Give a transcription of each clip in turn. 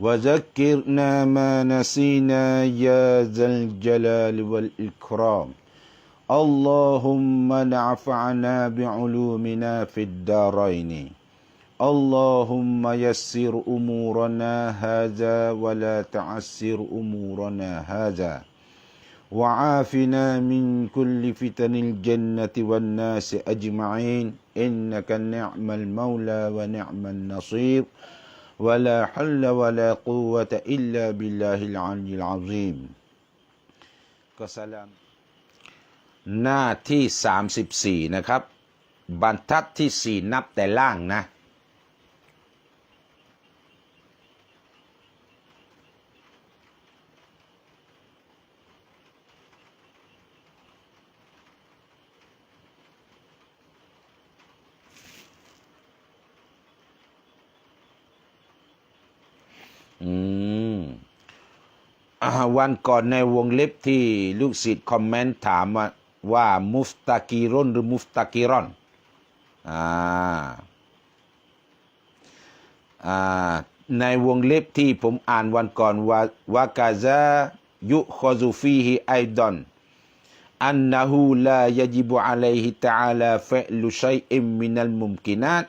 وذكرنا ما نسينا يا ذا الجلال والإكرام. اللهم نعفعنا بعلومنا في الدارين. اللهم يسر أمورنا هذا ولا تعسر أمورنا هذا. وعافنا من كل فتن الجنة والناس أجمعين. إنك نعم المولى ونعم النصير. ولا حل ولا قوة إلا بالله العلي العظيم ก็สลามหน้าที่ 34 นะครับ บรรทัดที่ 4 นับแต่ล่างนะ อืมอวันก่อนในวงเล็บที่ลูกศิษย์คอมเมนต์ถามว่าว่ามุฟตากีรอนหรือมุฟตากีรอนอ่าอ่าในวงเล็บที่ผมอ่านวันก่อนว่าวากาซายุคอซูฟีฮิไอดอนอันนะฮูลายจิบุอะลัยฮิตะอาลาฟะลุชัยอิมมินัลมุมกินัต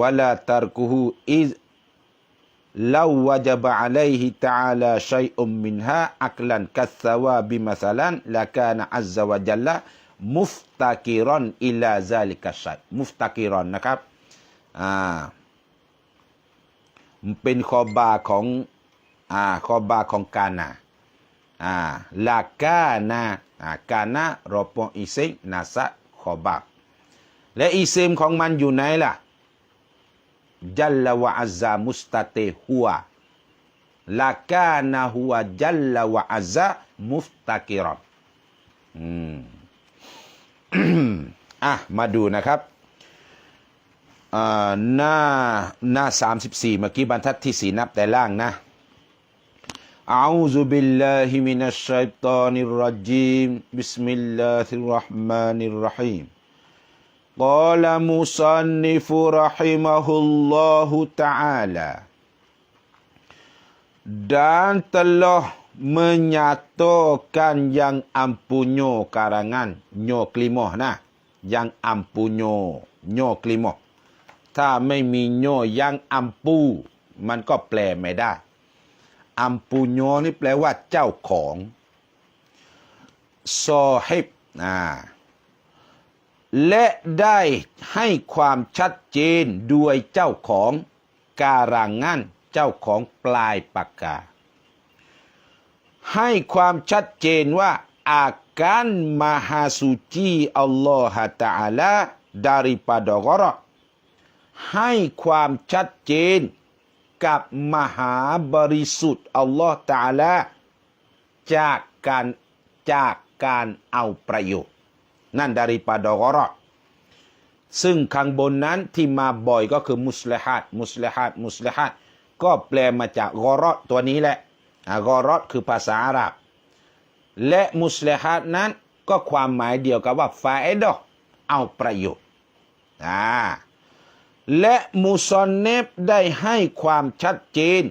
วะลาตัรกุฮูอิซ لو وجب عليه تعالى شيء منها أكلا كالثواب مثلا لكان عز وجل مفتكرا إلى ذلك الشيء مفتكرا นะครับอ่าเป็นคอบาของอ่าคอบาของกานาอ่าลากานาอ่ากานะรอปองอิเซนาสะคอบาและอิเซมของมันอยู่ไหนล่ะ จัลลวะอัซามุสตะเตหัวลากานาหัวจัลลวะอัซามุฟตะกิรอนอืมอะ มาดูนะครับหน้าหน้าสามสิบสี่เมื่อกี้บรรทัดที่สี่นับแต่ล่างนะอาซุบิลลาฮิมินัชชัยตานิรรจีมบิสมิลลาฮิรราะห์มานิรรหีม قال مصنف رحمه الله تعالى dan telah menyatakan yang ampunyo karangan nyo kelima nah yang ampunyo nyo kelima ถ้าไม่มีโยยังอัมปู มันก็แปลไม่ได้ อัมปูโยนี่แปลว่าเจ้าของซอฮิบอ่า และได้ให้ความชัดเจนด้วยเจ้าของการางงานเจ้าของปลายปากกา ให้ความชัดเจนว่าอาการมหาสุจีอัลลอฮฺตะอาลา daripada gharak ให้ความชัดเจนกับมหาบริสุทธิ์อัลลอฮฺตะอาลาจากการจากการเอาประโยชน์ นั่น daripada gharak ซึ่งข้างบนนั้นที่มาบ่อยก็คือมุสลิฮัดมุสลิฮัดมุสลิฮัดก็แปลมาจากกอรอตัวนี้แหละกอรอคือภาษาอาหรับ และมุสลิฮัดนั้นก็ความหมายเดียวกับว่าฟาเอดเอาประโยชน์อ่าและมุซอนเนฟได้ให้ความชัดเจน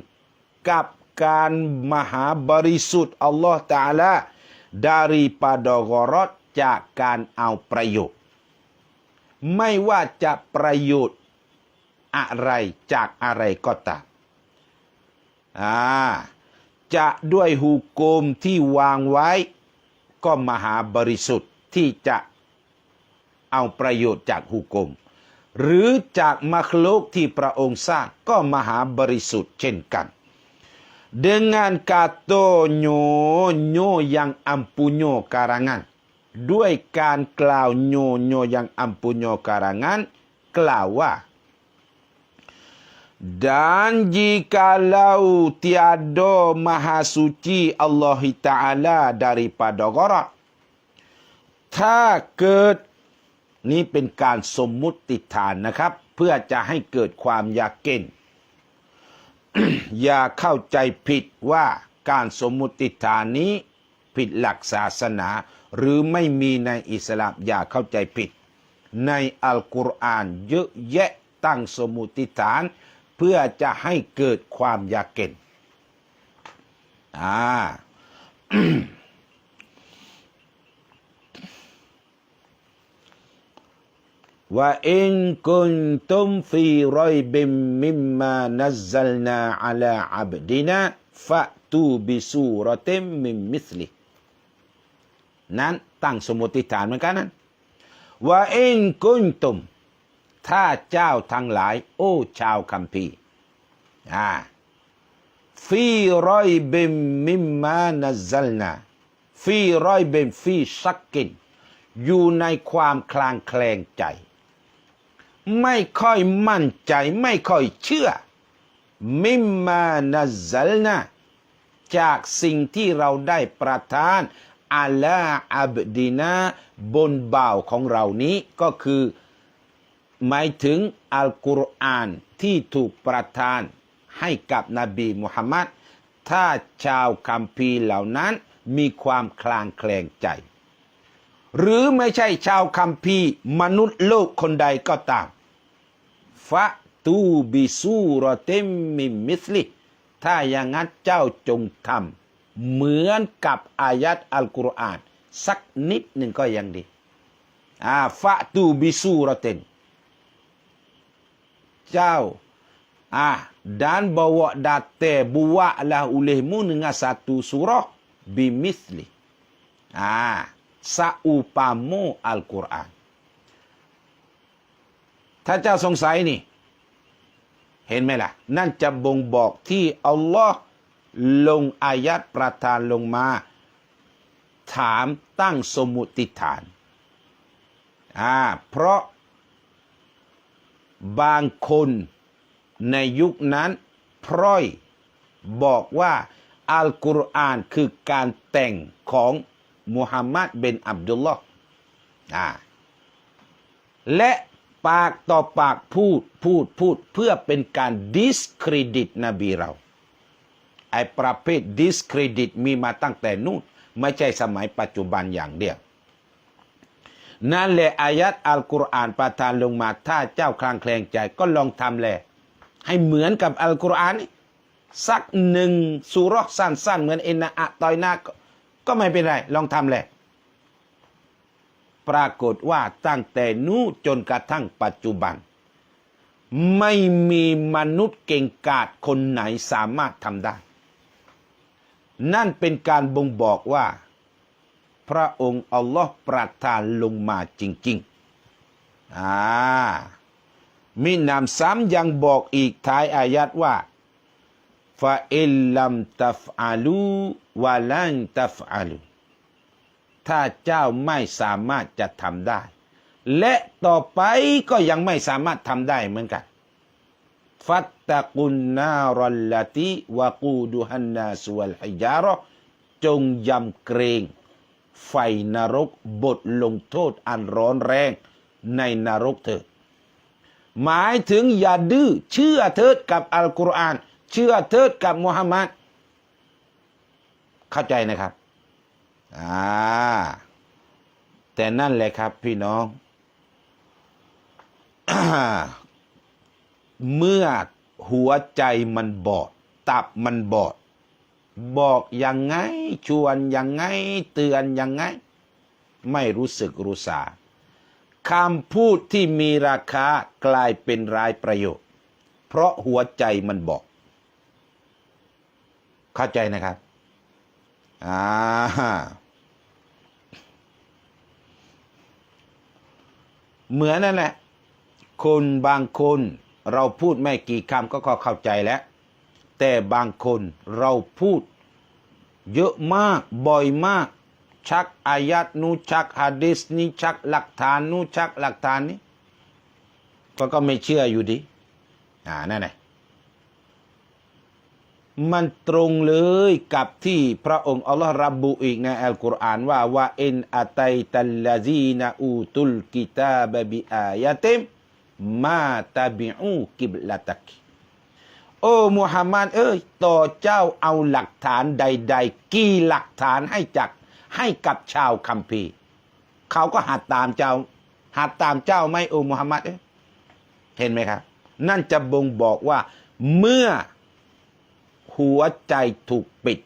กับการมหาบริสุทธิ์อัลลอฮฺตาลา daripada gharat จากการเอาประโยชน์ ไม่ว่าจะประโยชน์อะไรจากอะไรก็ตามอ่าจะด้วยหุกกลมที่วางไว้ ก็มหาบริสุทธิ์ที่จะเอาประโยชน์จากหุกม หรือจากมัคลุกที่พระองค์สร้างก็มหาบริสุทธิ์เช่นกัน dengan katonyo nyo yang ampunyo karangan ด้วยการกล่าวโยโยยังอัมปุญโญการังันกล่าวว่า dan jikalau tiada maha suci Allah Ta'ala daripada gharak ถ้าเกิดนี่เป็นการสมมุติฐานนะครับ เพื่อจะให้เกิดความยากเก้นอย่าเข้าใจผิดว่าการสมมุติฐานนี้ผิดหลักศาสนา หรือไม่มีในอิสลามอย่าเข้าใจผิด ในอัลกุรอานเยอะแยะตั้งสมุติฐาน เพื่อจะให้เกิดความยากเก็นอ่าว่าอินคุนตุมฟีรอยบิมมิมมานัซซัลนาอัลาอับดินะฟะตูบิสูรติมมิมิสลิ นั้นตั้งสมมติฐานเหมือนกันนั้นว่าเองกุนตุม ถ้าเจ้าทั้งหลาย โอ้ชาวคัมภีร์อ่าฟีรอยเบมมิมมานัซลนาฟีรอยเบมฟีชักกิน อยู่ในความคลางแคลงใจ ไม่ค่อยมั่นใจไม่ค่อยเชื่อ มิมมานัซลนาจากสิ่งที่เราได้ประทาน อัลาอับดีนาบนบ่าวของเรานี้ก็คือ หมายถึงอัลกุรอานที่ถูกประทานให้กับนบีมุฮัมมัดถ้าชาวคัมภีร์เหล่านั้นมีความคลางแคลงใจ หรือไม่ใช่ชาวคัมภีร์มนุษย์โลกคนใดก็ตามฟะตูบิซูรอเตมมิมิสลิถ้าอย่างนั้นเจ้าจงทำ เหมือนกับอายัดอัลกุรอานสักนิดหนึ่งก็ยังดีอ่าฟะตูบิซูรเตนเจ้าอ่า dan bawa date buatlah olehmu dengan satu surah bimisli ah saupamu Al-Quran ถ้าเจ้าสงสัยนี่ เห็นไหมล่ะ นั่นจะบ่งบอกที่อัลลอฮ์ ลงอายัดประทานลงมา ถามตั้งสมุติฐานอ่าเพราะบางคนในยุคนั้นพร้อยบอกว่าอัลกุรอานคือการแต่งของมุฮัมมัดเบนอับดุลลอฮ์อ่าและปากต่อปากพูดพูดพูดเพื่อเป็นการดิสเครดิตนบีเรา ไอ้ประเภทดิสเครดิตมีมาตั้งแต่นู่นไม่ใช่สมัยปัจจุบันอย่างเดียว นั่นแหละอายัดอัลกุรอานประทานลงมาถ้าเจ้าคลางแคลงใจก็ลองทำแหละให้เหมือนกับอัลกุรอานนี่สักหนึ่งสุรอกสั้นๆ เหมือนเอ็นอะตอยนาก็ก็ไม่เป็นไร ลองทำแหละ ปรากฏว่าตั้งแต่นู้จนกระทั่งปัจจุบัน ไม่มีมนุษย์เก่งกาจคนไหนสามารถทำได้ นั่นเป็นการบ่งบอกว่า พระองค์อัลลอฮ์ประทานลงมาจริงๆอ่ามีนามซ้ำยังบอกอีกท้ายอายัดว่าฟาอิลลัมตัฟอาลูวะลันตัฟอาลูถ้าเจ้าไม่สามารถจะทำได้ และต่อไปก็ยังไม่สามารถทำได้เหมือนกัน ฟัตตะกุนนารัลลติวะกูดุฮันนาสวัลฮิจาระจงยำเกรง ไฟนรกบทลงโทษอันร้อนแรงในนรกเถิดหมายถึงอย่าดื้อเชื่อเถิดกับอัลกุรอาน เชื่อเถิดกับมุฮัมมัดเข้าใจนะครับอ่าแต่นั่นแหละครับพี่น้อง เมื่อหัวใจมันบอด ตับมันบอด บอกยังไง ชวนยังไง เตือนยังไง ไม่รู้สึกรู้สาคำพูดที่มีราคากลายเป็นรายประโยชน์ เพราะหัวใจมันบอก เข้าใจนะครับอ่าเหมือนนั่นแหละคนบางคน เราพูดไม่กี่คำก็เข้าใจแล้ว แต่บางคนเราพูด เยอะมากบ่อยมาก ชักอายัดนูชักฮะดิษนี้ชักหลักฐานนูชักหลักฐานนี้ก็ก็ไม่เชื่ออยู่ดีอ่านั่นแหละมันตรงเลยกับที่พระองค์อัลลอฮ์ระบุอีกในอัลกุรอานว่าว่าอินอัตัยตัลลาซีนอูตุลกิตาบบิอายะติม มาตาบิอูกิบลาตักโอ้มุฮัมมัดเอ้ยต่อเจ้าเอาหลักฐานใด ๆ กี่หลักฐานให้จักให้กับชาวคัมภีร์เขาก็หัดตามเจ้า หัดตามเจ้าไหมโอ้มุฮัมมัดเอ้ยเห็นไหมครับ นั่นจะบ่งบอกว่าเมื่อหัวใจถูกปิด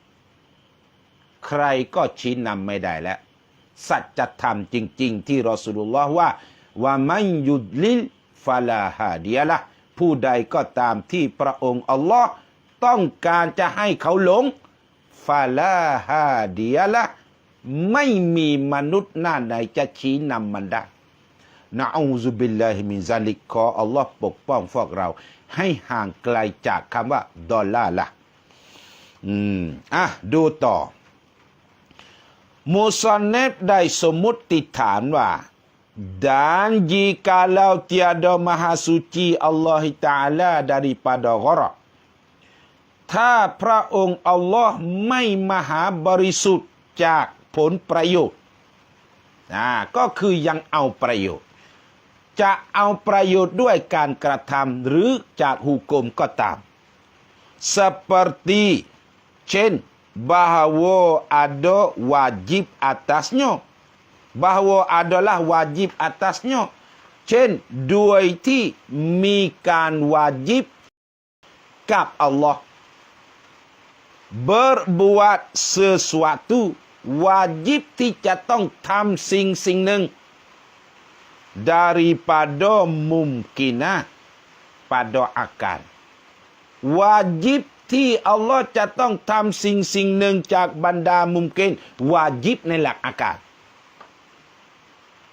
ใครก็ชี้นำไม่ได้แล้ว สัจธรรมจริง ๆ ที่รอสูลุลลอฮ์ว่าว่ามันยุดลิล ฟาลาฮาเดียละผู้ใดก็ตามที่พระองค์อัลลอฮ์ต้องการจะให้เขาหลงฟาลาฮาเดียละไม่มีมนุษย์หน้าไหนจะชี้นำมันได้นะอูซุบิลลาฮิมินซาลิกขออัลลอฮ์ปกป้องพวกเรา ให้ห่างไกลจากคำว่า ดอลลาร์ละอืมอะดูต่อมูซอนเนฟได้สมมติฐานว่า dan jikalau tiada maha suci Allah Ta'ala daripada gharak ถ้าพระองค์อัลลอฮ์ไม่มหาบริสุทธิ์จากผลประโยชน์อ่าก็คือยังเอาประโยชน์ จะเอาประโยชน์ด้วยการกระทำหรือจากหุกมก็ตาม seperti เช่น bahawa ada wajib atasnya bahawa adalah wajib atasnya เช่นด้วยที่มีการวาจิบกับอัลลอฮ์ berbuat sesuatu วาจิบที่จะต้องทำสิ่งสิ่งหนึ่ง daripada mumkinah pada akal วาจิบที่อัลลอฮ์จะต้อ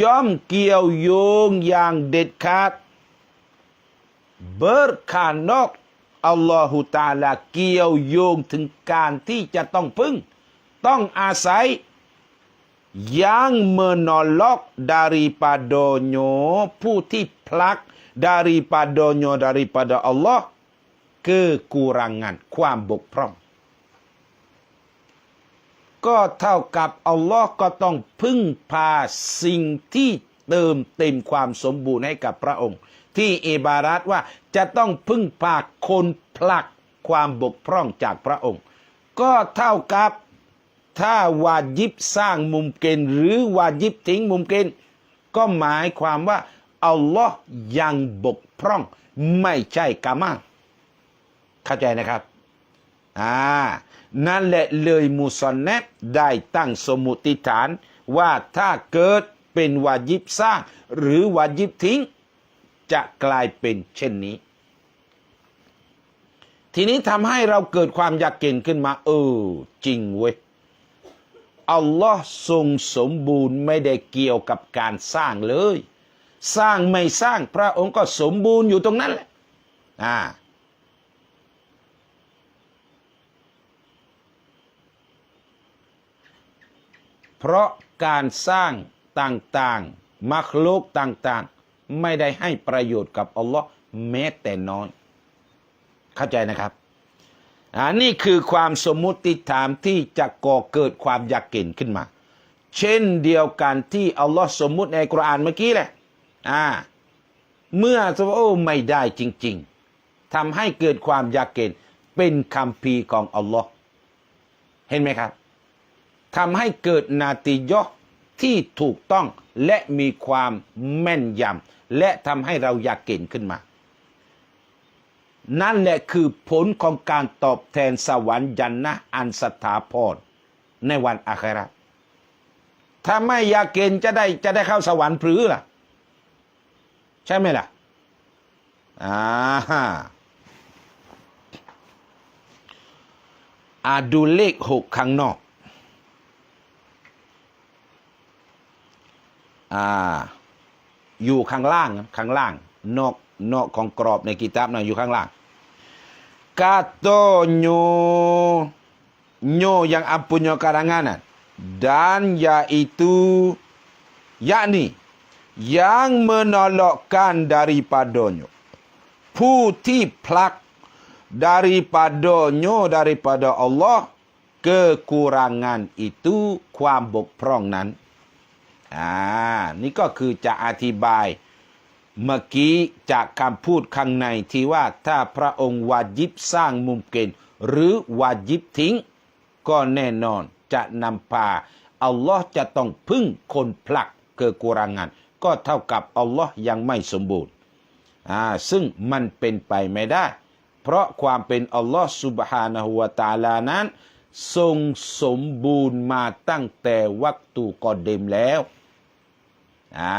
ย่อมเกี่ยวโยงอย่างเด็ดขาดเบิร์คานอกอัลลอฮุตาลาเกี่ยวโยงถึงการที่จะต้องพึ่ง ต้องอาศัย yang menolak daripadanya ผู้ที่พลัก daripadanya daripada Allah kekurangan ความบกพร่อง ก็เท่ากับอัลลอฮ์ก็ต้องพึ่งพาสิ่งที่เติมเต็มความสมบูรณ์ให้กับพระองค์ ที่อิบารัตว่าจะต้องพึ่งพาคนผลักความบกพร่องจากพระองค์ ก็เท่ากับถ้าวาจิบสร้างมุมเกณฑ์หรือวาจิบทิ้งมุมเกณฑ์ก็หมายความว่าอัลลอฮ์ยังบกพร่อง ไม่ใช่กามาเข้าใจนะครับ อ่านั่นแหละเลยมูซอนเนบได้ตั้งสมมุติฐาน ว่าถ้าเกิดเป็นวาจิบสร้าง หรือวาจิบทิ้ง จะกลายเป็นเช่นนี้ ทีนี้ทำให้เราเกิดความอยากเก่งขึ้นมา เออ จริงเว้ยอัลลอฮ์ทรงสมบูรณ์ไม่ได้เกี่ยวกับการสร้างเลย สร้างไม่สร้างพระองค์ก็สมบูรณ์อยู่ตรงนั้นแหละอ่า เพราะการสร้างต่างๆ มักลุกต่างๆ ไม่ได้ให้ประโยชน์กับอัลลอฮ์แม้แต่น้อย เข้าใจนะครับอันนี้คือความสมมุติฐานที่จะก่อเกิดความยากเก่งขึ้นมา เช่นเดียวกันที่อัลลอฮ์สมมุติในกุรอานเมื่อกี้แหละอ่าเมื่อจะว่าโอ้ไม่ได้จริง ๆทำให้เกิดความยากเก่งเป็นคำพีของอัลลอฮ์เห็นไหมครับ ทำให้เกิดนาติยะที่ถูกต้องและมีความแม่นยำและทำให้เราอยากเก่งขึ้นมา นั่นแหละคือผลของการตอบแทนสวรรค์ยันนะอันสถาพรในวันอาคราถ้าไม่อยากเก่งจะได้จะได้เข้าสวรรค์หรือล่ะ ใช่ไหมล่ะอ่าฮะอาดูเลขหกข้างนอกอ่า อยู่ข้างล่างนะข้างล่าง นอกนอกของกรอบในกิตาบนะอยู่ข้างล่าง Katanya nyo yang apanya karangan dan yaitu yakni yang menolakkan daripadanya ผู้ที่ผลัก daripadanya daripada Allah kekurangan itu ความบกพร่ อ่านี่ก็คือจะอธิบายเมื่อกี้จากคำพูดข้างในที่ว่าถ้าพระองค์วาจิบสร้างมุมเกณฑ์หรือวาจิบทิ้ง ก็แน่นอนจะนำพาอัลลอฮ์จะต้องพึ่งคนผลักเกิดกุรังงาน ก็เท่ากับอัลลอฮ์ยังไม่สมบูรณ์อ่าซึ่งมันเป็นไปไม่ได้ เพราะความเป็นอัลลอฮ์สุบฮานะฮูวะตาลานั้น ทรงสมบูรณ์มาตั้งแต่วักตูกอเดมแล้ว อ่า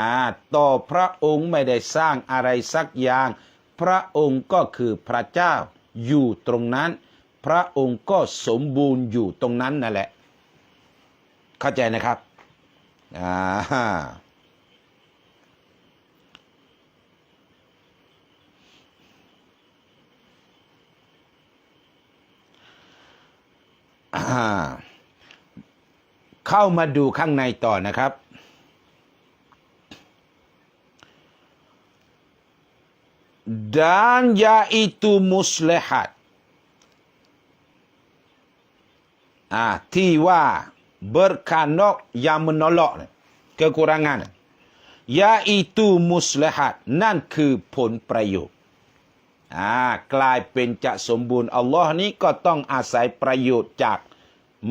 ต่อพระองค์ไม่ได้สร้างอะไรสักอย่าง พระองค์ก็คือพระเจ้าอยู่ตรงนั้น พระองค์ก็สมบูรณ์อยู่ตรงนั้นนั่นแหละ เข้าใจนะครับอ่าอ่าเข้ามาดูข้างในต่อนะครับ dan yaitu muslihat อ่าที่ว่า berkanok yang menolak เนี่ย kekurangan เสีย yaitu muslihat นั่นคือผลประโยชน์อ่ากลายเป็นจะสมบูรณ์ อัลลอฮ์นี้ก็ต้องอาศัยประโยชน์จาก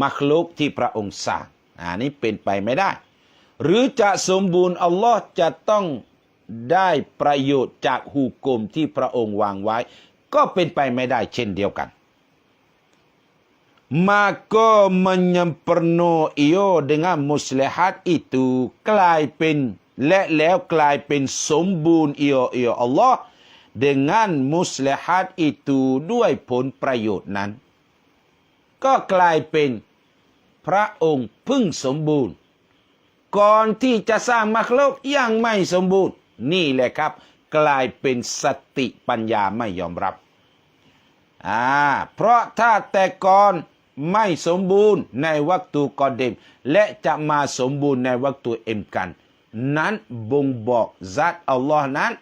มัคลุกที่พระองค์สร้างอ่านี้เป็นไปไม่ได้ หรือจะสมบูรณ์ อัลลอฮ์จะต้อง ได้ประโยชน์จากหูกลมที่พระองค์วางไว้ ก็เป็นไปไม่ได้เช่นเดียวกัน maka menyempurna ia dengan muslihat itu กลายเป็นและแล้วกลายเป็นสมบูรณ์ ia ia Allah dengan muslihat itu ด้วยผลประโยชน์นั้น ก็กลายเป็นพระองค์พึ่งสมบูรณ์ ก่อนที่จะสร้างมักลุกยังไม่สมบูรณ์ นี่แหละครับ กลายเป็นสติปัญญาไม่ยอมรับอ่าเพราะถ้าแต่ก่อนไม่สมบูรณ์ในวักตูกอเดม และจะมาสมบูรณ์ในวักตูเอ็มกัน นั้นบ่งบอกซัดอัลลอฮ์นั้น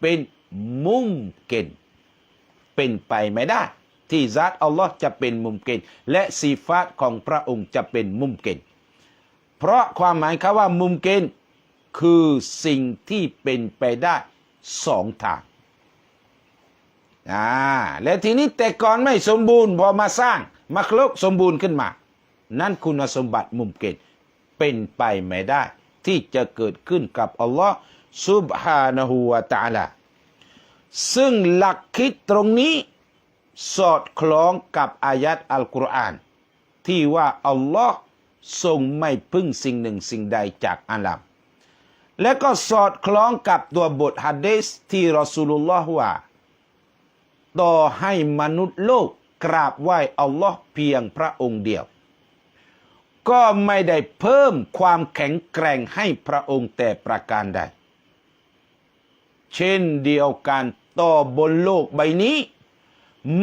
เป็นมุมเกนเป็นไปไม่ได้ ที่ซัดอัลลอฮ์จะเป็นมุมเกนและสีฟาตของพระองค์จะเป็นมุมเกนเพราะความหมายคำว่ามุมเกน คือสิ่งที่เป็นไปได้สองทางอ่าและทีนี้แต่ก่อนไม่สมบูรณ์พอมาสร้างมักลกสมบูรณ์ขึ้นมา นั่นคุณสมบัติมุมเกตเป็นไปไม่ได้ ที่จะเกิดขึ้นกับอัลลอฮ์ซุบฮานะฮูวะตะอาลาซึ่งหลักคิดตรงนี้สอดคล้องกับอายัดอัลกุรอาน ที่ว่าอัลลอฮ์ทรงไม่พึ่งสิ่งหนึ่งสิ่งใดจากอัลลอฮ์ และก็สอดคล้องกับตัวบทฮะดีษที่รอสูลุลลอฮ์ว่า ต่อให้มนุษย์โลกกราบไหว้อัลลอฮ์เพียงพระองค์เดียว ก็ไม่ได้เพิ่มความแข็งแกร่งให้พระองค์แต่ประการใด เช่นเดียวกันต่อบนโลกใบนี้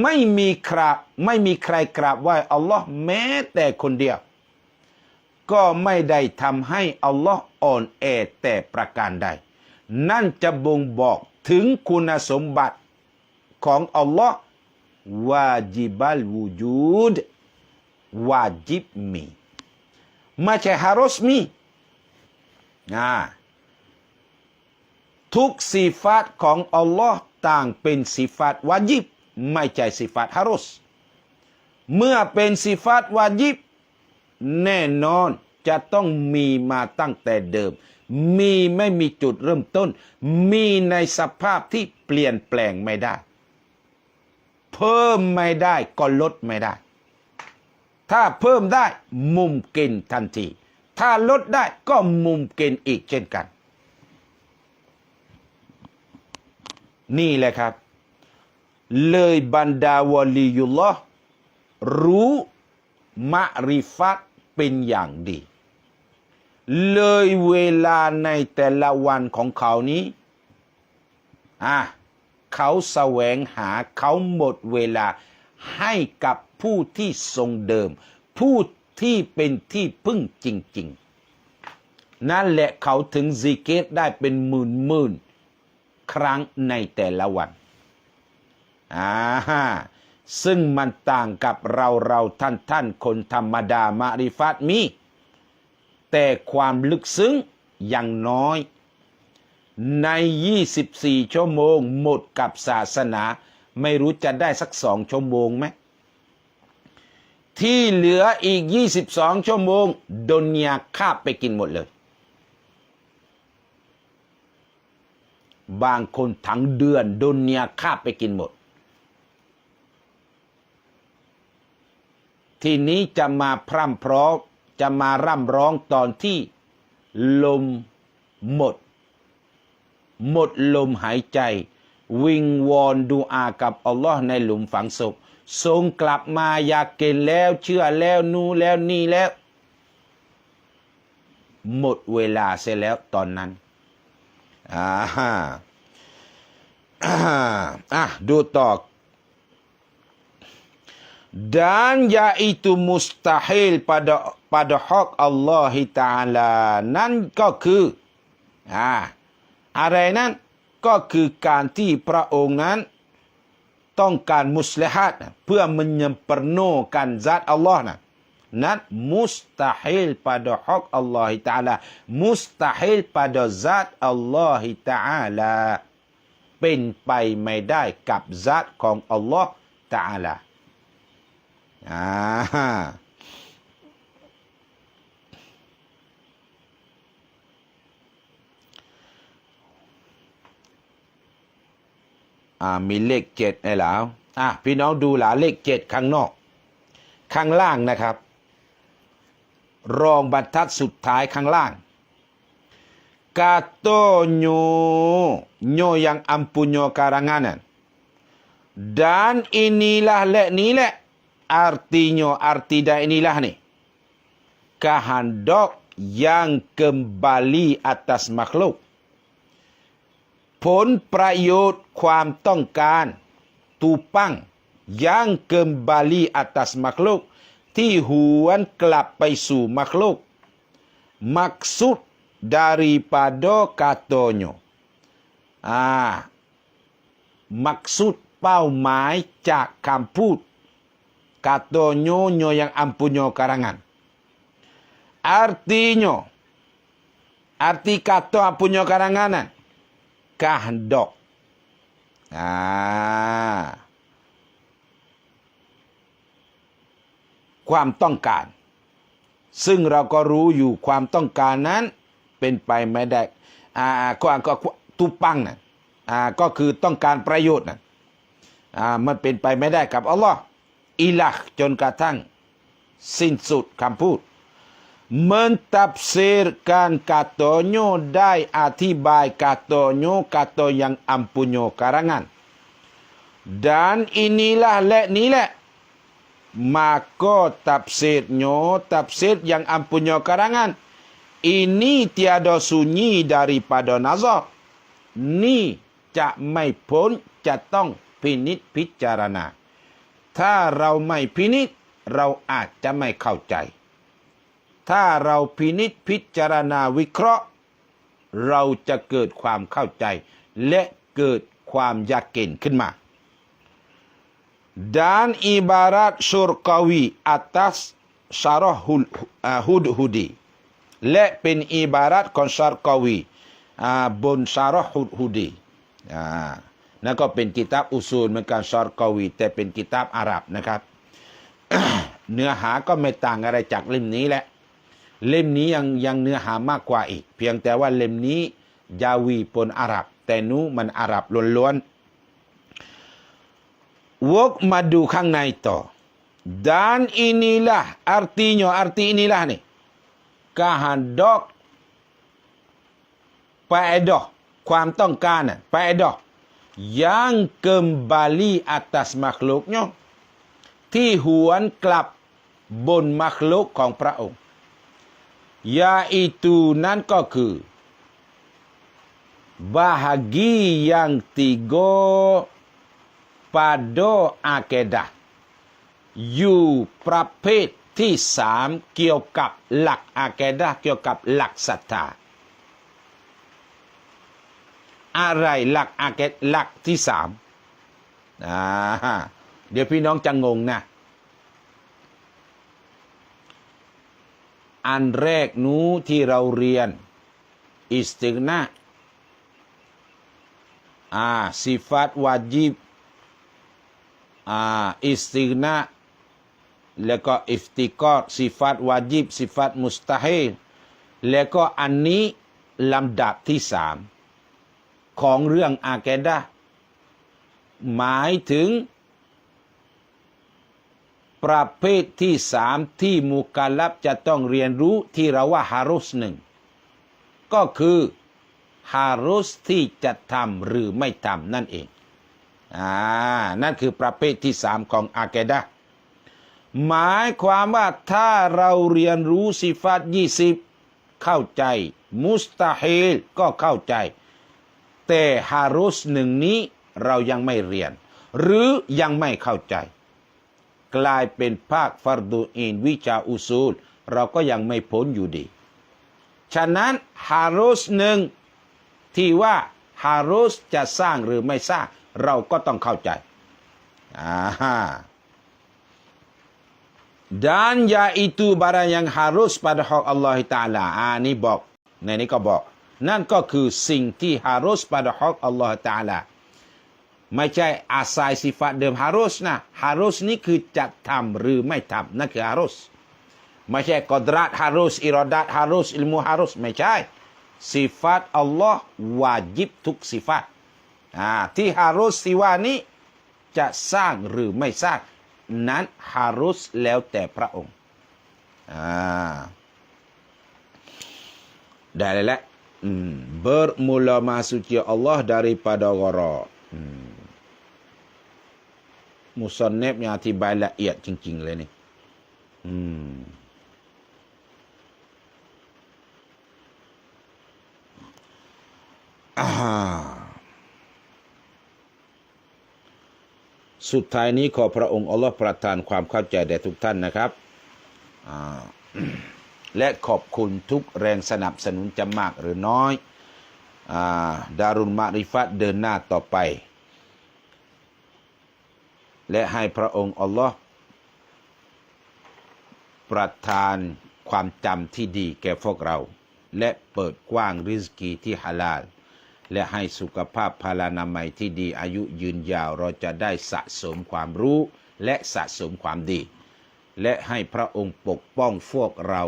ไม่มีคราบไม่มีใครกราบไหว้อัลลอฮ์แม้แต่คนเดียว ก็ไม่ได้ทำให้อัลลอฮ์อ่อนแอแต่ประการใด นั่นจะบ่งบอกถึงคุณสมบัติของอัลลอฮ์วาจิบัลวูจูดวาจิบมีไม่ใช่ฮารสมีอ่าทุกสีฟัตของอัลลอฮ์ต่างเป็นสีฟัตวาจิบ ไม่ใช่สีฟัตฮารส เมื่อเป็นสีฟัตวาจิบ แน่นอนจะต้องมีมาตั้งแต่เดิม มีไม่มีจุดเริ่มต้น มีในสภาพที่เปลี่ยนแปลงไม่ได้ เพิ่มไม่ได้ก็ลดไม่ได้ ถ้าเพิ่มได้มุมกินทันที ถ้าลดได้ก็มุมกินอีกเช่นกัน นี่แหละครับ เลยบรรดาวลียุลลอรู้มะริฟัต เป็นอย่างดี เลยเวลาในแต่ละวันของเขานี้อะเขาแสวงหาเขาหมดเวลาให้กับผู้ที่ทรงเดิม ผู้ที่เป็นที่พึ่งจริง ๆ นั่นแหละเขาถึงซิกเกตได้เป็นหมื่นหมื่นๆครั้งในแต่ละวันอ่า ซึ่งมันต่างกับเราเราท่านท่านคนธรรมดามาริฟัตมี แต่ความลึกซึ้งย่างน้อย ใน 24 ชั่วโมงหมดกับศาสนา ไม่รู้จะได้สักสองชั่วโมงไหม ที่เหลืออีก 22 ชั่วโมงดนยาคาบไปกินหมดเลย บางคนทั้งเดือนดนยาคาบไปกินหมด ทีนี้จะมาพร่ำพร้อมจะมาร่ำร้องตอนที่ลมหมด หมดลมหายใจ วิงวอนดูอากับอัลลอฮ์ในหลุมฝังศพทรงกลับมาอยากเกณฑ์แล้วเชื่อแล้วนู่แล้วนี่แล้ว หมดเวลาเสียแล้วตอนนั้นอ่าฮะอ่าอะดูต่อ dan yaitu mustahil pada pada hak Allah Taala นั่นก็คืออ่าอะไรนั้นก็คือการที่พระองค์นั้น ต้องการมุสลิฮัดเพื่อ menyempurnakan zat Allah นะนั้น mustahil pada hak Allah Taala mustahil pada zat Allah Taala เป็นไปไม่ได้กับ zat ของ Allah Taala อ่าอ่ามีเลขเจ็ดไอ้หลาวอะพี่น้องดูหลาเลขเจ็ดข้างนอก ข้างล่างนะครับ รองบรรทัดสุดท้ายข้างล่าง Katonyo nyo yang ampunyo karanganan dan inilah lek ni lek artinya arti dan inilah ni kehendak yang kembali atas makhluk ผลประโยชน์ความต้องการตูปังยังเกิมบาลีอัตัสมักลุก ที่หวนกลับไปสู่มักลุก maksud daripada katanya อ่า maksud เป้าหมายจากคำพูด Katanya nyo yang ampunyo karangan artinya arti kata ampunyo karanganan kehendak ah ความต้องการ ซึ่งเราก็รู้อยู่ความต้องการนั้นเป็นไปไม่ได้อ่าก็ก็ตุปังนะอ่าก็คือต้องการประโยชน์นะอ่ามันเป็นไปไม่ได้กับอัลลอฮ์ อิลักจนกระทั่งสิ้นสุดคำพูด mentafsirkan katanya ได้อธิบาย katanya kata yang ampunyo karangan dan inilah และนี้แหละ maka tafsirnya tafsir yang ampunyo karangan ini tiada sunyi daripada nazar นี่จะไม่พ้นจะต้องพินิจพิจารณา ถ้าเราไม่พินิจเราอาจจะไม่เข้าใจ ถ้าเราพินิจพิจารณาวิเคราะห์ เราจะเกิดความเข้าใจ และเกิดความยากเก่นขึ้นมา dan ibarat surkawi atas syarah hul- ah, hudhudi และเป็นอิบารัตของชารกวีอ่าบนชารฮุดฮุดีอ่า นั่นก็เป็นกิตาบอุซูลเหมือนกันชารกวีแต่เป็นกิตาบอาหรับนะครับ เนื้อหาก็ไม่ต่างอะไรจากเล่มนี้แหละ เล่มนี้ยังยังเนื้อหามากกว่าอีก เพียงแต่ว่าเล่มนี้ยาวีปนอาหรับ แต่นู้มันอาหรับล้วนๆวกมาดูข้างในต่อ dan inilah artinya arti inilah ni kehendak faedah ความต้องการน่ะ faedah yang kembali atas makhluknya ที่หวนกลับบนมักลุกของพระองค์ yaitu นั่นก็คือ bahagi yang tiga pada akedah อยู่ประเภทที่สามเกี่ยวกับหลักอาเกดะเกี่ยวกับหลักศรัทธา อะไรหลักอาเกดหลักที่สามอ่าเดี๋ยวพี่น้องจะงงนะ อันแรกนู้ที่เราเรียน อิสติกนะอ่าสิฟัตวาจิบอ่าอิสติกนะแล้วก็อิฟติกอดสิฟัตวาจิบสิฟัตมุสตาฮิลแล้วก็อันนี้ลำดับที่สาม ของเรื่องอาเกดะห์หมายถึง ประเภทที่สามที่มุกัลลับจะต้องเรียนรู้ที่เราว่าฮารุสหนึ่ง ก็คือฮารุสที่จะทำหรือไม่ทำนั่นเองอ่านั่นคือประเภทที่สามของอาเกดะห์หมายความว่าถ้าเราเรียนรู้สิฟัตยี่สิบเข้าใจ มุสตาฮิลก็เข้าใจ แต่ฮารุสหนึ่งนี้เรายังไม่เรียน หรือยังไม่เข้าใจ กลายเป็นภาคฟารดูอินวิชาอุซูล เราก็ยังไม่พ้นอยู่ดี ฉะนั้นฮารุสหนึ่งที่ว่าฮารุสจะสร้างหรือไม่สร้างเราก็ต้องเข้าใจอ่าฮะ dan yaitu barang yang harus pada hak Allah Ta'ala. Ah ni บอกในั่นก็คือสิ่งที่ harus pada hak Allah Ta'ala ไม่ใช่อาศัยสิฟัตเดิม harus นะ harus นี่คือจะทำหรือไม่ทำนั่นคือ harus ไม่ใช่กอดรัต harus อิรอดัต harus อิลมู harus ไม่ใช่สิฟัตอัลลอฮ์วาจิบทุกสิฟัตที่ harus สิวานี้จะสร้างหรือไม่สร้าง นั้นฮารุสแล้วแต่พระองค์ได้เลยแหละ อืม bermula masuknya Allah daripada ghara อืมมุสอนเนบยังอธิบายละเอียดจริงๆเลยนี่อืมอ่าสุดท้ายนี้ขอพระองค์อัลลอฮ์ประทานความเข้าใจแด่ทุกท่านนะครับอ่า และขอบคุณทุกแรงสนับสนุนจะมากหรือน้อยอาดารุนมาริฟัตเดินหน้าต่อไป และให้พระองค์อัลลอฮ์ประทานความจำที่ดีแก่พวกเรา และเปิดกว้างริสกีที่ฮาลาลและให้สุขภาพพลานามัยที่ดีอายุยืนยาวเราจะได้สะสมความรู้และสะสมความดี และให้พระองค์ปกป้องพวกเรา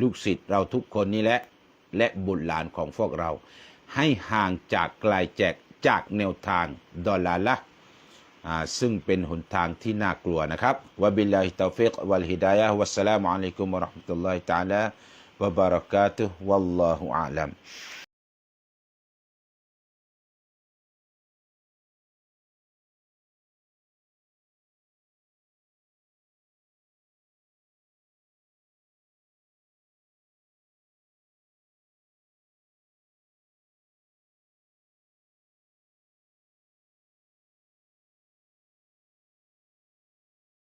ลูกศิษย์เราทุกคนนี้แหละ และบุตรหลานของพวกเรา ให้ห่างจากไกลแจกจากแนวทางดอลลาละซึ่งเป็นหนทางที่น่ากลัวนะครับวะบิลลาฮิตาฟิกวัลฮิดายะวัสสลามุอะลัยกุมวะราะห์มะตุลลอฮิตะอาลาวะบารากาตุฮ์วัลลอฮุอาลัม